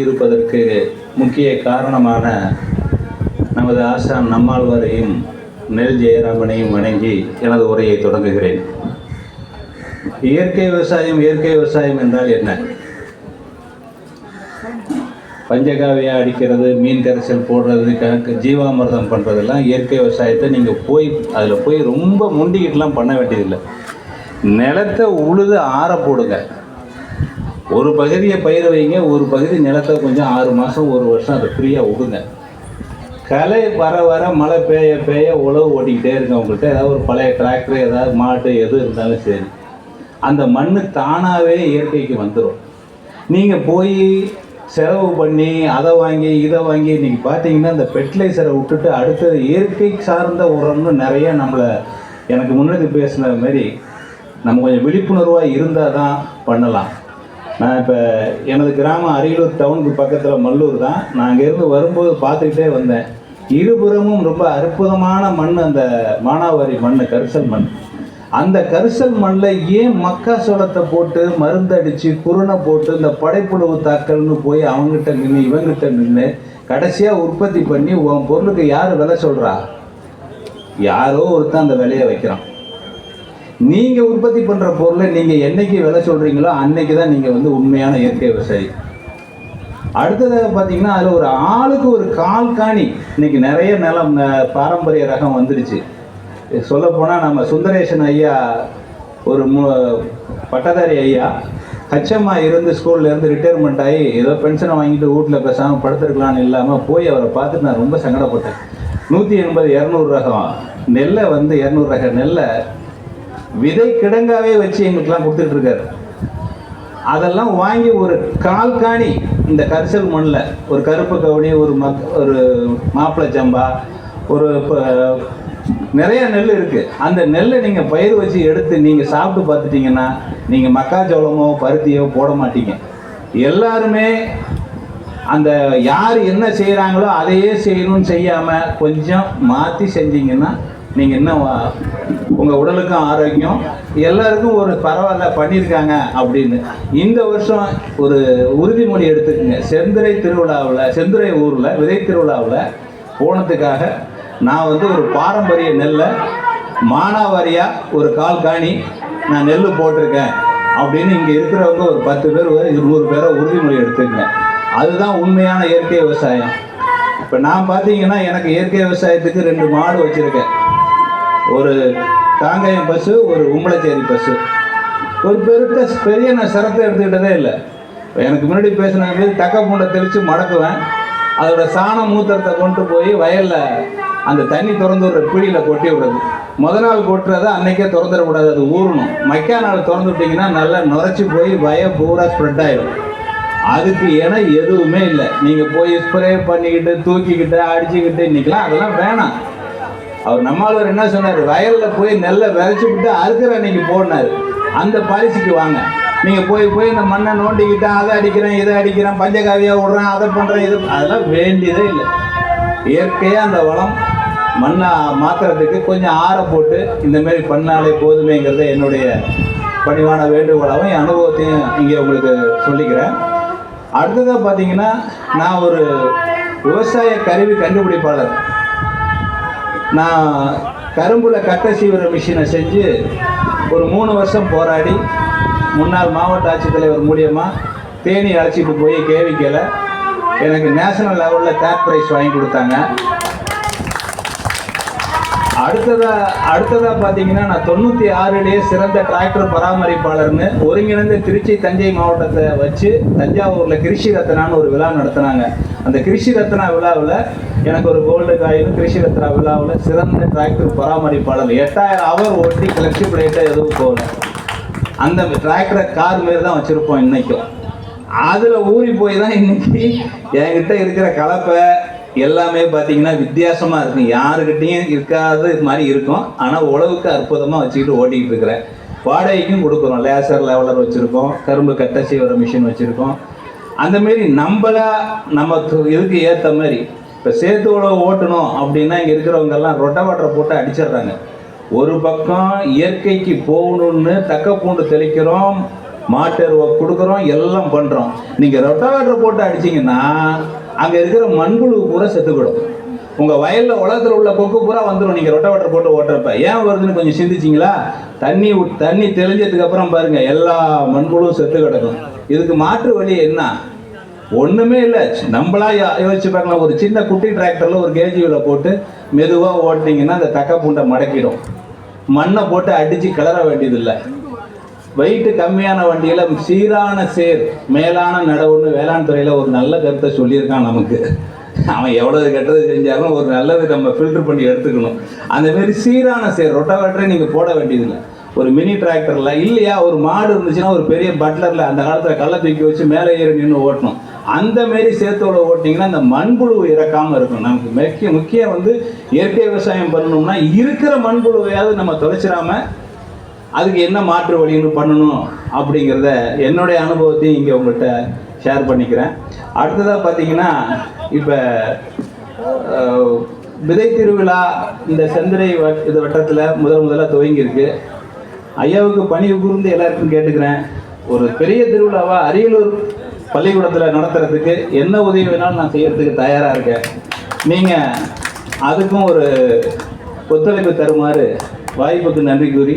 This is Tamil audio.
இருப்பதற்கு முக்கிய காரணமான நமது ஆசான் நம்மாழ்வாரையும் நெல் ஜெயராமனையும் வணங்கி எனது உரையை தொடங்குகிறேன். இயற்கை விவசாயம் இயற்கை விவசாயம் என்றால் என்ன? பஞ்சகாவியா அடிக்கிறது மீன் கரைசல் போடுறது கணக்கு ஜீவாமிர்தம் பண்ணுறதெல்லாம் இயற்கை விவசாயத்தை நீங்கள் போய் அதில் போய் ரொம்ப முண்டிக்கிட்டுலாம் பண்ண வேண்டியதில்லை. நிலத்தை உழுது ஆற போடுங்க. ஒரு பகுதியை பயிர் வைங்க ஒரு பகுதி நிலத்தை கொஞ்சம் ஆறு மாதம் ஒரு வருஷம் அதை ஃப்ரீயாக விடுங்க. களை வர வர மழை பெய்ய பெய்ய உழவு ஓட்டிக்கிட்டே இருக்கு உங்கள்கிட்ட ஏதாவது ஒரு பழைய டிராக்டர் ஏதாவது மாட்டு எது இருந்தாலும் சரி. அந்த மண் தானாகவே இயற்கைக்கு வந்துடும் நீங்கள் போய் செலவு பண்ணி அதை வாங்கி இதை வாங்கி இன்றைக்கி பார்த்தீங்கன்னா அந்த ஃபெர்டிலைசரை விட்டுட்டு அடுத்தது இயற்கை சார்ந்த உரம்னு நிறைய நம்மளை எனக்கு முன்னாடி பேசின மாதிரி நம்ம கொஞ்சம் விழிப்புணர்வாக இருந்தால் தான் பண்ணலாம். நான் இப்போ எனது கிராமம் அரியலூர் டவுனுக்கு பக்கத்தில் மல்லூர் தான். நான் அங்கேருந்து வரும்போது பார்த்துக்கிட்டே வந்தேன். இருபுறமும் ரொம்ப அற்புதமான மண் அந்த மானாவாரி மண் கரிசல் மண். அந்த கரிசல் மண்ணில் ஏன் மக்காசோளத்தை போட்டு மருந்தடித்து குருணை போட்டு இந்த படைப்புழுவு தாக்கல்னு போய் அவங்ககிட்ட நின்று இவங்ககிட்ட நின்று கடைசியாக உற்பத்தி பண்ணி உன் பொருளுக்கு யார் விலை சொல்கிறா யாரோ ஒருத்தன் அந்த விலையை வைக்கிறான். நீங்கள் உற்பத்தி பண்ணுற பொருளை நீங்கள் என்னைக்கு விலை சொல்கிறீங்களோ அன்னைக்கு தான் நீங்கள் வந்து உண்மையான இயற்கை விவசாயி. அடுத்ததாக பார்த்தீங்கன்னா அதில் ஒரு ஆளுக்கு ஒரு கால் காணி இன்னைக்கு நிறைய நிலம் பாரம்பரிய ரகம் வந்துடுச்சு. சொல்லப்போனால் நம்ம சுந்தரேசன் ஐயா ஒரு மு பட்டதாரி ஐயா ஹச்சம்மா இருந்து ஸ்கூல்லேருந்து ரிட்டையர்மெண்ட் ஆகி ஏதோ பென்ஷனை வாங்கிட்டு வீட்டில் பேசாமல் படுத்துருக்கலான்னு இல்லாமல் போய் அவரை பார்த்துட்டு நான் ரொம்ப சங்கடப்பட்டேன். நூற்றி எண்பது இரநூறு ரகம். நெல்லை வந்து இரநூறு ரக நெல்லை விதை கிடங்காவே வச்சு எங்களுக்கெல்லாம் கொடுத்துட்டு இருக்காரு அதெல்லாம் வாங்கி ஒரு கால் காணி இந்த கரிசல் மண்ணில் ஒரு கருப்பு கவுனி ஒரு மக் ஒரு மாப்பிளை சம்பா ஒரு நிறைய நெல் இருக்குது அந்த நெல்லை நீங்கள் பயிர் வச்சு எடுத்து நீங்கள் சாப்பிட்டு பார்த்துட்டீங்கன்னா நீங்கள் மக்காச்சோளமோ பருத்தியோ போட மாட்டீங்க. எல்லாருமே அந்த யார் என்ன செய்கிறாங்களோ அதையே செய்யணும்னு செய்யாமல் கொஞ்சம் மாற்றி செஞ்சீங்கன்னா நீங்கள் என்ன உங்கள் உடலுக்கும் ஆரோக்கியம் எல்லாருக்கும் ஒரு பரவாயில்ல பண்ணியிருக்காங்க அப்படின்னு. இந்த வருஷம் ஒரு உறுதிமொழி எடுத்துக்கோங்க. செந்துரை திருவிழாவில் செந்துரை ஊரில் விதை திருவிழாவில் போனதுக்காக நான் வந்து ஒரு பாரம்பரிய நெல்லை மானாவாரியாக ஒரு கால் காணி நான் நெல் போட்டிருக்கேன் அப்படின்னு இங்கே இருக்கிறவங்க ஒரு பத்து பேர் ஒரு இருநூறு பேரை உறுதிமொழி எடுத்துக்கங்க. அதுதான் உண்மையான இயற்கை விவசாயம். இப்போ நான் பார்த்தீங்கன்னா எனக்கு இயற்கை விவசாயத்துக்கு ரெண்டு மாடு வச்சுருக்கேன். ஒரு காங்கயம் பஸ்ஸு ஒரு உம்பளச்சேரி பஸ்ஸு ஒரு பெருத்த பெரிய நான் சிரத்தை எடுத்துக்கிட்டதே இல்லை. எனக்கு முன்னாடி பேசினது தக்க பூண்டை தெளித்து மடக்குவேன். அதோட சாண மூத்திரத்தை கொண்டு போய் வயலில் அந்த தண்ணி திறந்து விடுற பிடியில் கொட்டி விடுறது. முத நாள் கொட்டுறதை அன்னைக்கே திறந்துடக்கூடாது அது ஊறணும். மைக்கா நாள் திறந்து விட்டிங்கன்னா நல்லா நுரைச்சி போய் வய பூரா ஸ்ப்ரெட் ஆகிடும் அதுக்கு ஏன்னா எதுவுமே இல்லை. நீங்கள் போய் ஸ்ப்ரே பண்ணிக்கிட்டு தூக்கிக்கிட்டு அடிச்சுக்கிட்டு இன்னைக்கெல்லாம் அதெல்லாம் வேணாம். அவர் நம்மாழ்வார் என்ன சொன்னார்? வயலில் போய் நெல்லை விதைச்சி விட்டு அறுக்கிற அன்னைக்கு போடினார். அந்த பாலிசிக்கு வாங்க. நீங்கள் போய் போய் இந்த மண்ணை நோண்டிக்கிட்டேன் அதை அடிக்கிறேன் இதை அடிக்கிறேன் பஞ்சகாவியாக விடுறேன் அதை பண்ணுறேன் இது அதெல்லாம் வேண்டியதே இல்லை. இயற்கையாக அந்த வளம் மண்ணை மாற்றுறதுக்கு கொஞ்சம் ஆற போட்டு இந்தமாரி பண்ணாலே போதுமேங்கிறத என்னுடைய பணிவான வேண்டுகோளாகவும் என் அனுபவத்தையும் இங்கே உங்களுக்கு சொல்லிக்கிறேன். அடுத்ததாக பார்த்தீங்கன்னா நான் ஒரு விவசாய கருவி கண்டுபிடிப்பாளர். நான் கரும்புல கட்டை சீவிர மிஷினை செஞ்சு ஒரு மூணு வருஷம் போராடி முன்னாள் மாவட்ட ஆட்சித்தலைவர் மூலியமாக தேனி அழைச்சிட்டு போய் கேவிக்கையில் எனக்கு நேஷனல் லெவலில் தேர்ட் ப்ரைஸ் வாங்கி கொடுத்தாங்க. அடுத்ததா அடுத்ததா பார்த்தீங்கன்னா நான் தொண்ணூற்றி ஆறுலேயே சிறந்த டிராக்டர் பராமரிப்பாளர்னு ஒருங்கிணைந்த திருச்சி தஞ்சை மாவட்டத்தை வச்சு தஞ்சாவூரில் கிருஷி ரத்னான்னு ஒரு விழா நடத்துனாங்க. அந்த கிருஷி ரத்னா விழாவில் எனக்கு ஒரு கோல்டு காயில் கிருஷி ரத்னா விழாவில் சிறந்த டிராக்டர் பராமரிப்பாளர். எட்டாயிரம் அவர் ஓட்டி கிளர்ச்சி பிளேட்டை எதுவும் போகல. அந்த டிராக்டரை கார் மாரி தான் வச்சுருப்போம் இன்னைக்கும். அதில் ஊறி போய் தான் இன்னைக்கு என்கிட்ட இருக்கிற கலப்பை எல்லாமே பார்த்தீங்கன்னா வித்தியாசமாக இருக்கும் யாருக்கிட்டேயும் இருக்காத இது மாதிரி இருக்கும். ஆனால் உழவுக்கு அற்புதமாக வச்சுக்கிட்டு ஓட்டிக்கிட்டு இருக்கிறேன். வாடகைக்கும் கொடுக்குறோம். லேசர் லெவலர் வச்சுருக்கோம். கரும்பு கட்டை செய்கிற மிஷின் வச்சுருக்கோம். அந்த மாரி நம்மளா நம்ம இதுக்கு ஏற்ற மாதிரி இப்போ சேர்த்து உழவு ஓட்டணும் அப்படின்னா இங்கே இருக்கிறவங்கெல்லாம் ரொட்டவாட்டரை போட்டு அடிச்சிடுறாங்க. ஒரு பக்கம் இயற்கைக்கு போகணும்னு தக்க பூண்டு தெளிக்கிறோம் மாட்டெருவை கொடுக்குறோம். எல்லாம் பண்ணுறோம் நீங்கள் ரொட்டவாட்டரை போட்டு அடிச்சிங்கன்னா அங்கே இருக்கிற மண்புழு பூரா செத்துக்கிடும் உங்கள் வயலில் உலகத்தில் உள்ள கொக்கு பூரா வந்துடும் நீங்கள் ரொட்டாவேட்டர் போட்டு ஓட்டுறப்ப. ஏன் வருதுன்னு கொஞ்சம் சிந்திச்சிங்களா? தண்ணி விட்- தண்ணி தெளிஞ்சதுக்கு அப்புறம் பாருங்க எல்லா மண்புழுவும் செத்து கிடக்கும். இதுக்கு மாற்று வழி என்ன? ஒண்ணுமே இல்லை. நம்மளா யோசிச்சு பார்க்கலாம். ஒரு சின்ன குட்டி டிராக்டர்ல ஒரு கேஜிவில் போட்டு மெதுவாக ஓட்டினீங்கன்னா அந்த தக்க பூண்டை மடக்கிடும். மண்ணை போட்டு அடிச்சு கிளற வேண்டியதில்லை. வெயிட்டு கம்மியான வண்டியில் சீரான சேர் மேலான நடவுன்னு வேளாண் துறையில் ஒரு நல்ல கருத்தை சொல்லியிருக்கான் நமக்கு. அவன் எவ்வளவு கெட்டது செஞ்சாலும் ஒரு நல்லது நம்ம ஃபில்டர் பண்ணி எடுத்துக்கணும். அந்த மாரி சீரான சேர் ரொட்டவேட்டரை நீங்கள் போட வேண்டியதில்லை. ஒரு மினி டிராக்டரில் இல்லையா ஒரு மாடு இருந்துச்சுன்னா ஒரு பெரிய பட்லரில் அந்த காலத்தில் கல்லை தூக்கி வச்சு மேலே ஏறி நின்று ஓட்டணும். அந்த மாரி சேர்த்தோட ஓட்டிங்கன்னா அந்த மண்புழு இறக்காமல் இருக்கும் நமக்கு முக்கிய முக்கியம் வந்து இயற்கை விவசாயம் பண்ணணும்னா இருக்கிற மண்புழுவையாவது நம்ம தொலைச்சிடாமல் அதுக்கு என்ன மாற்று வழின்னு பண்ணணும் அப்படிங்கிறத என்னுடைய அனுபவத்தையும் இங்கே உங்கள்கிட்ட ஷேர் பண்ணிக்கிறேன். அடுத்ததாக பார்த்தீங்கன்னா இப்போ விதை திருவிழா இந்த செந்தரை வட் இது வட்டத்தில் முதல் முதலாக துவங்கியிருக்கு. ஐயாவுக்கு பணி கூர்ந்து எல்லாருக்கும் கேட்டுக்கிறேன். ஒரு பெரிய திருவிழாவாக அரியலூர் பள்ளிக்கூடத்தில் நடத்துறதுக்கு என்ன உதவி வேணாலும் நான் செய்கிறதுக்கு தயாராக இருக்கேன். நீங்கள் அதுக்கும் ஒரு ஒத்துழைப்பு தருமாறு வாய்ப்புக்கு நன்றி கூறி